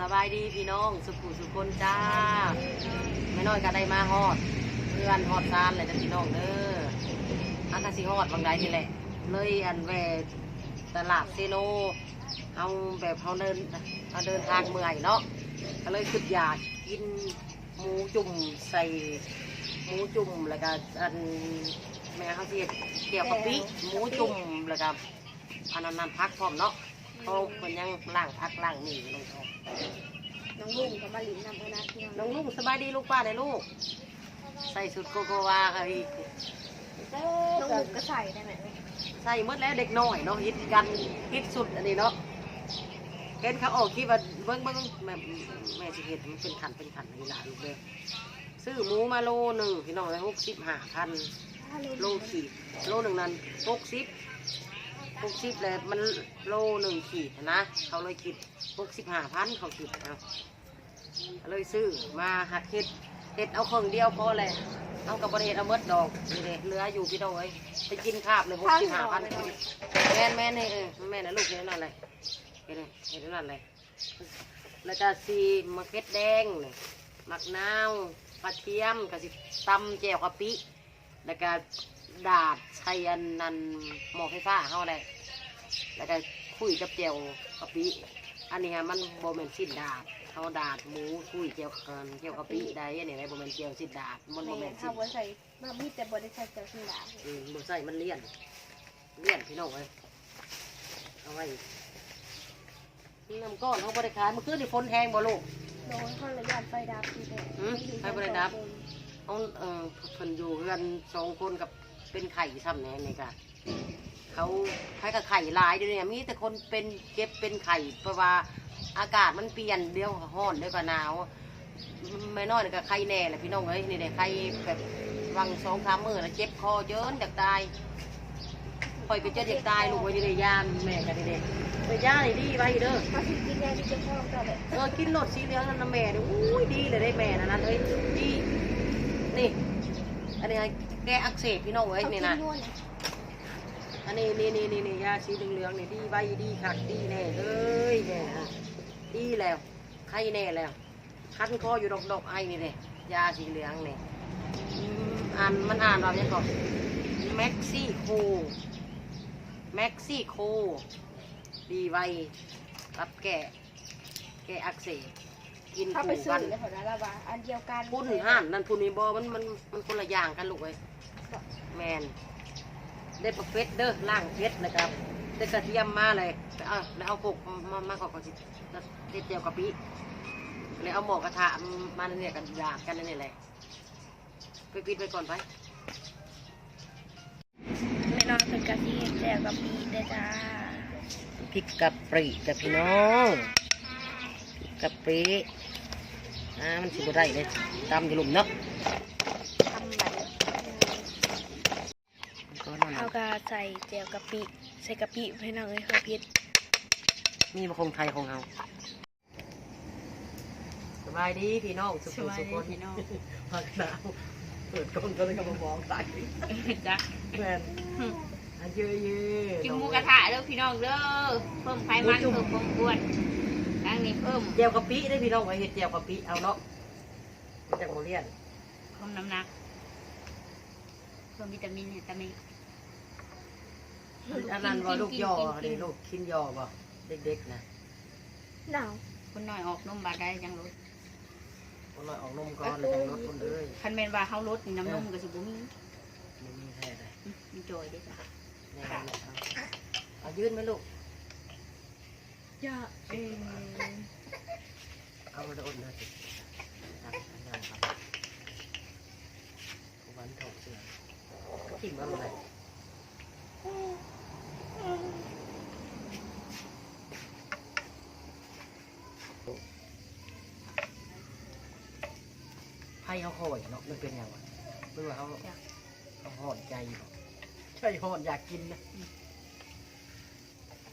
สบายดีพี่น้องสุขุสุคนจ้าไม่น้อยก็ได้มาฮอดเพื่อนฮอดซานเลยจ้ะพี่น้องเด้ออากาสิฮอดบางใดนี่แหละ เลยอันแวตลาดเซโนเอาแบบเขาเดินเขาเดินทางเมื่อยเนาะก็เลยคิดอยากกินหมูจุ่มใส่หมูจุ่มแล้วก็อันแม่เขาเสียเกี่ยวกับปิหมูจุ่มแล้วก็อันนั้นพักพร้อมเนาะ เขาคนยังล่างพักล่างนี่อยู่ลงท้องน้องลุงกับมาลินนำเอนะพี่น้น้อองงลูกสบายดีลูกป้าได้ลูก ใส่สุดโกโกวาเฮ้ยน้องลุงก็ใส่ได้ไหมใส่หมดแล้วเด็กน้อยเนาะฮิตกันฮิตสุดอันนี้เนาะเห็นเขาออกคลิปว่าเบิ้งเบิ้งแม่แม่สิเห็นมันเป็นขันเป็นขันนี่ล่ะลูกเด้อซื้อหมูมาโลหนึ่งพี่น้องเลยหกสิบห้าพัน โลขีดโลหนึ่งนั้นหกสิบ หกสิบเลยมันโลหนึ่งขีดนะ เขาเลยคิดหกสิบห้าพันเขาคิดเอาเลยซื้อมาหักเห็ดเห็ดเอาเครื่องเดียวพอเลยเอากับบริเห็ดเอาเมดดอกนี่เลยเหลืออยู่พี่น้องเอ้ยไปกินข้าวเลยหกสิบห้าพันแม่นแม่นนี่เออแม่นนะลูกเห็นนั่นเลยเห็นเลยเห็นนั่นเลยแล้วก็ซีมะเขือแดงนี่มะนาวกระเทียมกระสิตำแจ่วกะปิแล้วก็ ดาดใช้อันนั้นหม้อไฟฟ้าเฮาเลยแล้วก็คุยกับแจ่วกะปิอันนี้ฮะมันโบเมนสิ้นดาดเขาดาดหมูคุยเจียวเอินเจียวกะปิได้อันนี้ไรโบเมนเจียวสิ้นดาดมันโบเมแม่นถ้าสิ้นบัใส่มามีแต่บัได้ใส่เจ้าสีหลาอืมบ่ใส่มันเลี่ยนเลี่ยนพี่น้องเอ้ยเอาไว้น้ำก้อนเขาบริขายเมื่อคืนนี่ฝนแห้งบ่ลูกโดนเขาเลยยานไฟดับพี่แม่หืมไฟบ่ได้ดับเขาเออเพิ่นอยู่เพื่อนสองคนกับ เป็นไข่ซ้ำแน่นี่กะเขาใครกับไข่ลายเดี๋ยวนี้มีแต่คนเป็นเก็บเป็นไข่เพราะว่าอากาศมันเปลี่ยนเดี๋ยวร้อนเดี๋ยวก็หนาวไม่น้อยนี่ก็ไข่แน่แหละพี่น้องเอ้ยนี่แหละไข่แบบวังสองสามมือแล้วเจ็บคอเยินอยากตายคอยก็เจ็บอยากตายลูกไว้ดีเลยยามแม่กันดีเลยไปย่านี่ดีไว้เด้อกินแน่ที่จะพ่อเจ้าเลยเออกินรสสีเหลืองนั่นนะแม่เนี่ยอุ้ยดีเลยได้แม่นะนั่นเอ้ยดีนี่ อันนี้ให้แก้อักเสบพี่น้องเอ้ยนี่นะอันนี้นี่นี่นี่นี่ยาสีเหลืองๆนี่ดีใบดีคักดีแน่เลยแม่ฮะดีแล้วไข้แน่แล้ว คันคออยู่ดอกดอกๆไอนี่เลยยาสีเหลืองนี่อืมอ่านมันอ่านเราเนี่ยก่อนเม็กซิโคเม็กซิโคดีไวรับแก่แก่อักเสบ กินถ้าไปคู่ซื้กัอนเลยนะละว่าอันเดียวกันพุ่นห่านนั่นพุ่นนี่บอมันมันมันคนละอย่างกันลูกเอ้ยแมนได้ประเภทเด้อล่างเพชรนะครับได้กระเทียมมาเลยไปเอาแล้วเอากกมามาขอก่อนสิเด็ดเดียวกะปิเลยเอาหมอกระทะมาเนี่ยกันอยากกันนั่นนี่แหละไปปิดไปก่อนไปไม่นอนเป็นกะทิแจ่วกับปีเด้อจ้าพริกกะปริกับพี่น้องพริกกะปริ อ่ามันสิบได้เลยตำอยู่หลุมเนาะทำแบบก็นั่นเอาน่ะกาใส่แจ่วกะปิใส่กะปิให้น้องเลยเขาพิษมีมาคงไทยของเราสบายดีพี่น้องสุขสุขคนพี่น้องพักหนาวเปิดกล้องก็เลยก็มามองใส่จ้ะแม่นอันเยอะๆกินหมูกระทะเด้อพี่น้องเด้อเพิ่มไขมันเพิ่มความอ้วน ทั้งนี้เพิ่มเจียวกะปิได้พี่น้องไว้เห็ดเจียวกะปิเอาเนาะมาจากโมเลียนเพิ่มน้ำหนัก เพิ่มวิตามินวิตามินอันนั้นว่าลูกย่อนี่ลูกขินย่อบ่เด็กๆนะหนาวคนน้อยออกนมบาดได้จังลดคนน้อยออกนมก่อนแล้วจังรถคนเอ้ยคันแม่นว่าเฮาลดนี่น้ำนมก็สิบ่มีไม่มีแท้เลยอืมมีจอยเด้อจ้ะแน่นอนเอาเอายืนไหมลูกอ ย่าเองเอามาโดนนะสิตักอันนั้นครับวันถกเสือกินมาอะไรไพ่เขาคอยเนาะมันเป็นยังไงเพื่อเขาเขาหอดใจใช่หอดอยากกินนะ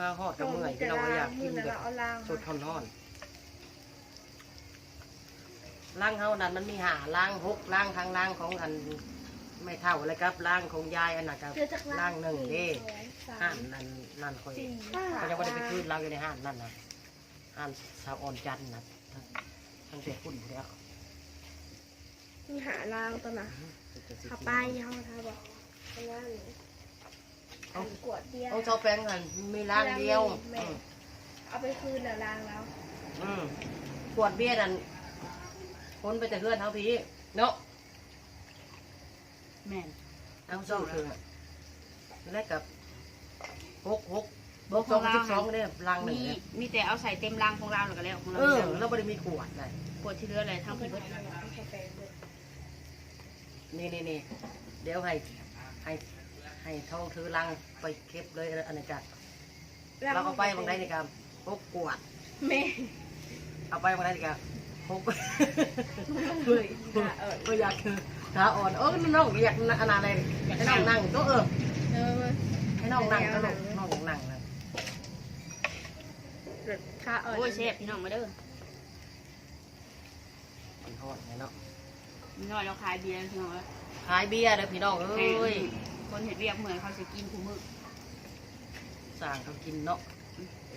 มาหอดกับเมื่อยเราก็อยากกินแบบเอาล้างสดทอนทอนล่างเฮานั้นมันมีหาล่างหกล่างทางล่างของอันไม่เท่าเลยครับล่างของยายอันนั้นครับเจอจากล่างหนึ่งเด้สองสาห้ามนนั่นนั่นคอยสี่เขาจะไม่ได้ไปคืนเราอยู่ในห้านนั่นนะหอ่านสาวอ่อนจันทร์นะทั้งทั้งแต่คุณอยู่แล้วมีหาลางตัวน่ะขับไปเฮาถ้าบอกข้างหน้า นี่อันกวดเดียวต้องชอบแป้งกันมีร้านเดียวแม่อืมเอาไปคืนน่ะลางแล้วอืมขวดเบียร์นั่นพ้นไปแต่เพื่อนเท่าพี่เนาะแม่นเอาสองคือแล้วกับหกหกบวกสองสิบสองเนี่ยลังหนึ่มีงเนี่ยมีแต่เอาใส่เต็มรังของเราแล้วก็แล้วของเราเออแล้วไม่ได้มีขวดเลยปวดที่เหลืออะไรทั้งพี่เบิดนี่นี่นี่เดี๋ยวให้ให้ ให้ทองถือลังไปเก็บเลยอันนี้จ้ะเราเอาไปบางได้นี่ครับหกขวดแม่เอาไปบางได้นี่ครับหกเฮ้ยเออก็อยากขาอ่อนเออน้องอยากอันอะไรให้น้องนั่งก็เออเออให้น้องนั่งก็น้องน้องนั่งเลยรถค่าเออโอ้ยเชฟพี่น้องมาเด้อมันทอดไงเนาะมีน้อยเราขายเบียร์พี่น้องเอ้ยขายเบียร์เด้อพี่น้องเอ้ย คนเห็ดเรียกเหมือนเขาจะกินคู่มือสร้างเขากินเนาะ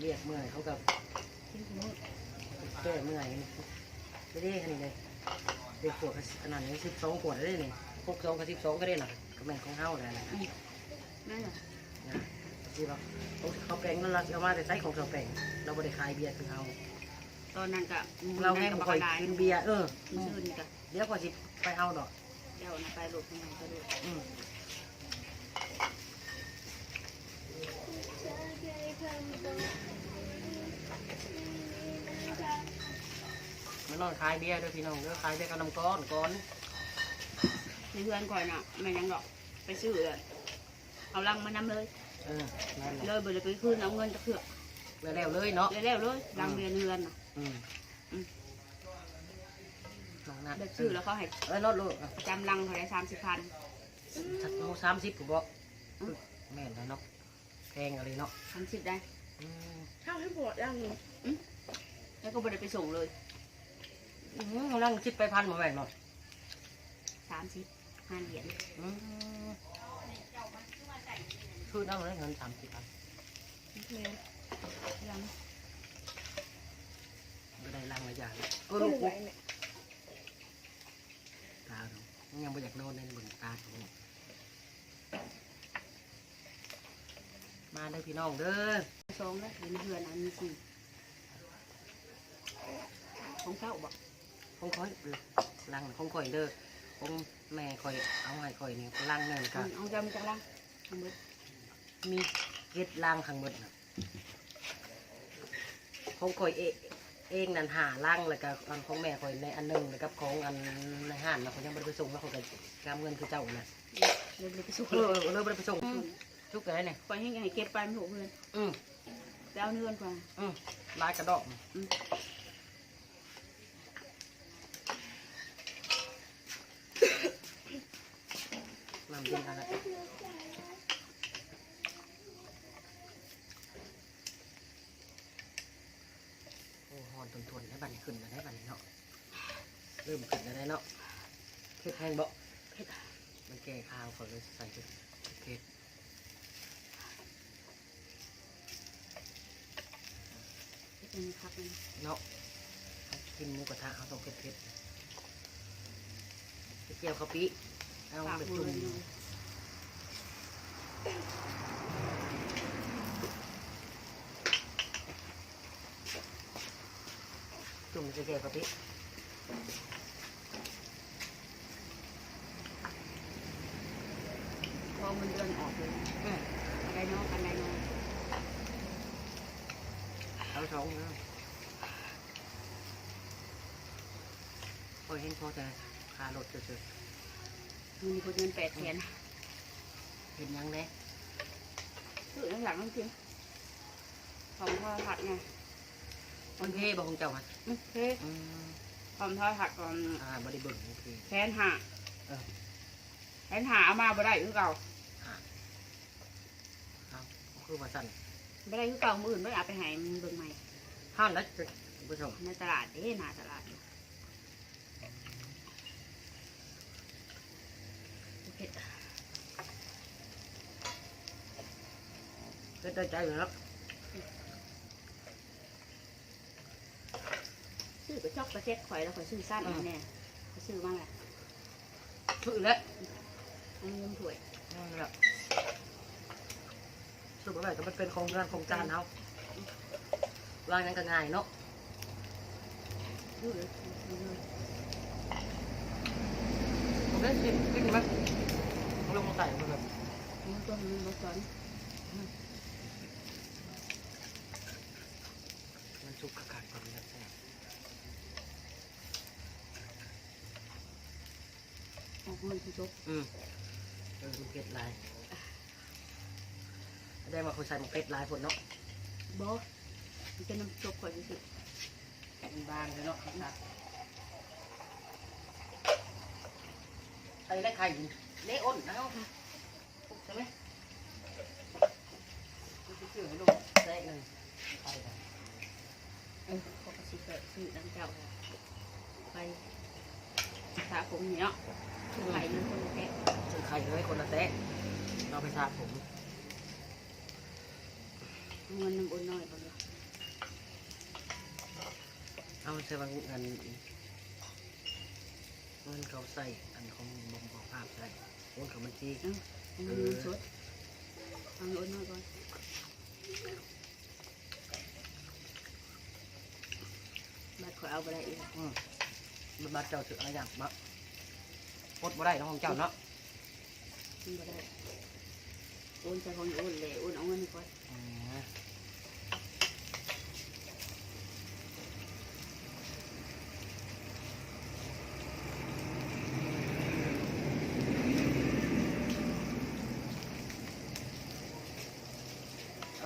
เรียกเมื่อยเขากับกินคู่มือแก้เมื่อยไม่ได้ขนาดนี้เลยเด็กขวดขนาดนี้สิบสองขวดได้นี่หกสองกับสิบสองก็ได้น่ะก็แม่นของเฮาเลยนะนั่นแหละนะที่เราเขาแปลงแล้วเราเอามาแต่ใช้ของเขาแปลงเราไม่ได้ขายเบียร์คือเฮาตอนนั้นก็เราแห้งกับคอยลายกินเบียร์เออมือซื่อนี่ก็เดี๋ยวกว่าสิไปเอาดอกเดี๋ยวนะไปหลบข้างในก็ดู มมันนอนขายเบียร์ด้วยพี่น้องเด้อขายเบียร์กับน้ำก้อนก้อนในเพื่อนก่อนน่ะแม่ยังดอกไปซื้อเลยเอาลังมานำเลย เออนั่นแหเลละยเบอร์เลยไปคืนเอาเงินจะเถื่อแล้วๆเลยเนาะเร็วๆเลยลังเรียนเรือนน่ะอืมอืมลองนัดเด็กซื้อแล้วเขาให้เอ้ยรถลูกอะประจำลังเขาได้สามสิบพันสักโลสามสิบผมบอกแม่นแล้วเนาะแพงอะไรเนาะสามสิบได้อืม ข้าวให้ปวดย่างนี้แล้วก็บริไปส่งเลยอืมนั่งคิดไปพันหมดแม่นเนาะสามสิบห้าเหรียญอืมคือเอาได้เงินสามสิบพันแม่ยังไม่ได้รังระยะเลยเอก็อลูกไหวแม่ตาดูยังไม่อยากนอนในบนตาดูมาเด้อพี่น้องเด้อ สองแล้วเห็นเพื่อนอันนี้สี่ของเก้าบอกคงค่อยเด้อลังคงค่อยเด้อคงแม่ค่อยเอาให้ค่อยนี่ลังเงินอืกันมเอาจำจากลังเอาเบิดมีเก็ดล่างข้างบนน่ะของข่อยเองเองนั่นหาล่างแล้วก็อันของแม่ข่อยในอันหนึงแล้วก็ของอันในห้านนะเขายังไม่ได้ไปส่งแล้วเขาก็กำเงินคือเจ้าน่ะเดี๋ยวเลยไปส่งเอเลยอเลยไม่ได้ไปส่งชุกอะไรเนี่ยคอยให้ให้เก็บไปมันถูกเพื่อนอืมแล้ว เอาเนื้อนไปอืมลายกระดอกอืมน้ำเย็นอะไรโอ้หอนทนทนได้บัดนขึ้นมาได้บัดนเนาะเริ่มขึ้นแล้วได้เนาะเผ็ดแห้งบ่เผ็ดมันแก่ข้าวเขาเลยใส่เผ็ด เผ็ดเป็นคักเลยเนาะกินหมูกระทะเขาต้องเผ็ดเผ็ดไปเกี่ยวข้าวปีเอาฝากไปมืจุ่อมเลยจุ่มจะเกี่ยวข้าวปี พอมันเดือนออกเลย อืม อะไรเนาะอะไรเนาะ เอาสองนะพอเห็นพอแต่คารถเฉยมันมีคนเงินแปดแสนๆเห็นยังไงซื้อหลังนั่นจริงของทอดผัดไงมันเพ่บอกของเจ้าฮะอืมเฮ้ยอืมของทอดผัดก่อนอ่าบริเบิร์โอเคแทนหาเออแทนหาเอามาบ่ได้คือเก่า เอาคือว่าสั่น บ่ได้คือเก่ามืออื่นไม่เอาไปให้มันเบิ่งใหม่ห้ามแล้วจะคุณผู้ชมในตลาดเด้หนาตลาดอยู่โอเคก็ได้ใจอยู่แล้วซื้อกระจอกกระเจ็ดข่อยแล้วข่อยซื้อสั้นมาแน่ข่อยซื้อมาแหละ ถือแล้ว เอาเงินถ้วย นั่นแหละ สุดไปก็มันเป็นโครงงานโครงการเขาวางนั้นก็ง่ายเนาะซื้อเลยซื้อเลยผมได้กินกินไหมลงใส่ไปแบบเงินต้นเงินบ่สอนมันสุกขาดความแซ่บออกเงินผู้จบอืมเออมันเผ็ดหลาย ได้มาคนใส่มันเผ็ดหลายคนเนาะบ่มันเป็นน้ำจบข่อยซื้อมันบางเลยเนาะครับไอ้ได้ไข่เละอ้นนะเนาะใช่ไหมเชื่อให้ลูกแซ่เลยไข่เออเขาก็สิเกิดซื้อน้ำเจ้าไปสาผมนี่เนาะซื้อไข่เงินคนละแก่ซื้อไข่เลยคนละแตะเราไปสระผม เงินน้ำอุ่นน้อยก่อนเลยเอาใส่บางอันเงินเขาใส่อันของบ่มบอกภาพใส่โอนเขาบัญชีเอาเงินเงินสดเอาเงินอุ่นน้อยก่อนบัดข่อยเอาไปได้อีกอืมมันมาเจ้าถืออะไรอย่างมะพดบ่ได้เนาะของเจ้าเนาะมันบ่ได้โอนใจของโอนเลยโอนเอาเงินก่อน อืม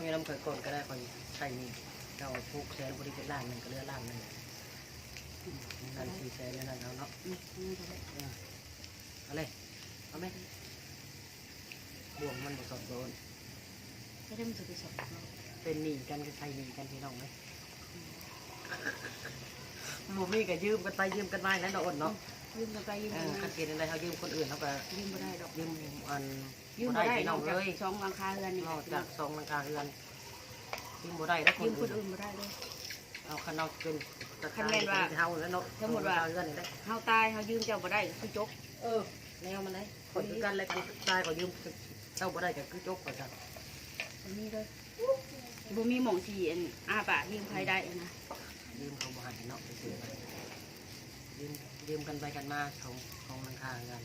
เอาเงินน้ำเกิดก่อนก็ได้คนใส่นี่เจ้าพวกแสนบริจาคล้านหนึ่งก็เหลือล้านหนึ่งอืมนั่นสี่แสนนั่นเอาเนาะอืมเอาเงินไปได้เอาเลยเอาไหมบ่วงมันผสมโดนจะได้มันจะไปสอบเราเป็นหนี้กันก็ใช้หนี้กันพี่น้องไหมบ่มีก็ยืมกันไปยืมกันมาแล้วเนาะอดเนาะยืมกันไปยืมเอกันอมาคันเกณฑ์อะไรเขายืมคนอื่นเขาก็ยืมไม่ได้ดอกยืมอัน ยืมบ่ไม่ได้พี่นน้ออกงจากเลยช่องราคาเรือนนี่นอกจากซองหลังคาเรือนยืมบ่ได้แล้วคยืนมคอื่นนอื่นไม่ได้เลย เอาคันเอาเป็นตะคันแม่นว่าเฮาแล้วเนาะสมมุติว่า เรือนนี่ได้เฮาตายเฮายืมเจ้าบ่ได้คือจบเออแนวมันได้คนคือกันเลยกันตายก็ยืมเจ้าบ่ได้ก็คือจบไปกันอันนี้เลยบ่มีหม่องสิอันอาปากยืมใครได้นะยืมเขาบ่ให้เนาะไปซื้อไปยืมยืมกันไปกันมาของของหลังคาเรือน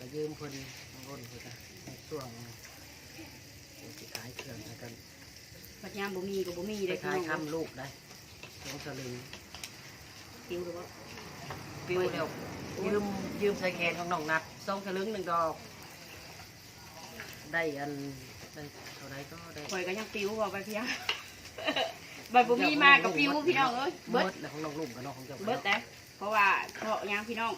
ก็ยืมเพิ่น บางคนเพิ่นก็ในช่วงสิขายเครื่องแล้วกันปัญญามบ่มีก็บ่มีไปได้ขายพี่น้องคำลูกได้สองสลึงติวหรือว่าปิ้วเร็วยืมยืมใส่แขนของน้องนัดสองสลึงหนึ่งดอก ได้อันได้เท่าไรก็ได้ข่อยก็ยังติวว่าไปเพียงบัดบ่มีมากับปิวพี่น้องเอ้ยเบิเบิดดแล้วของน้องลุงกับน้องของเจ้าเบิดแต่เพราะว่าเพราะหยังพี่น้อง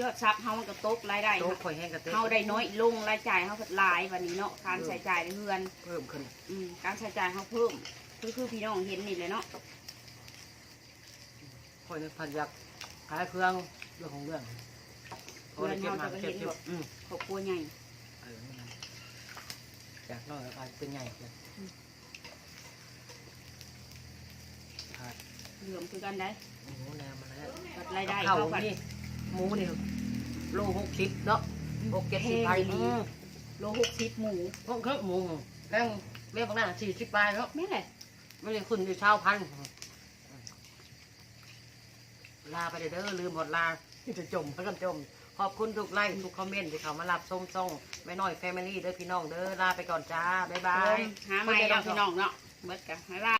ยอดทรัพย์เฮามันก็ตกรายได้โต๊ะข่อยแห้งกระเตะเฮาได้น้อยลงรายจ่ายเฮาก็หลายวันนี้เนาะการใช้จ่ายในเรือน เพิ่มขึ้นอืมการใช้จ่ายเขาเพิ่มคือคือพี่น้องเห็นนี่เลยเนาะข่อยนึกพันอยากขายเครื่องเรื่องของเรื่องพอได้เก็บมาเก็บเก็บอืมครอบครัวใหญ่เออนั่นจากน้อยก็กลายเป็นใหญ่เลยขาดเหลื่อมคือกันได้โอ้โหแนวมาแล้วบัดรายได้ข้าวเข้ากันนี่ หมูนี่โลหกสิบเนาะหกเจ็ดสิบไปแพงดีโลหกสิบหมูพวกเครื่องหมูแพงเรียกพวกนั้นสี่สิบปลายแล้วแม่นแหละไม่ได้คุณอยู่เช้าพันลาไปเด้อลืมหมดลาที่จะจมเพื่อนจม ขอบคุณทุกไลค์ทุกคอมเมนต์ที่เขามารับส้มซ่งไม่น้อยแฟมิลี่เด้อพี่น้องเด้อลาไปก่อนจ้าบ๊ายบายหาใหม่เอาพี่น้องเนาะเบิดกันบ๊ายบาย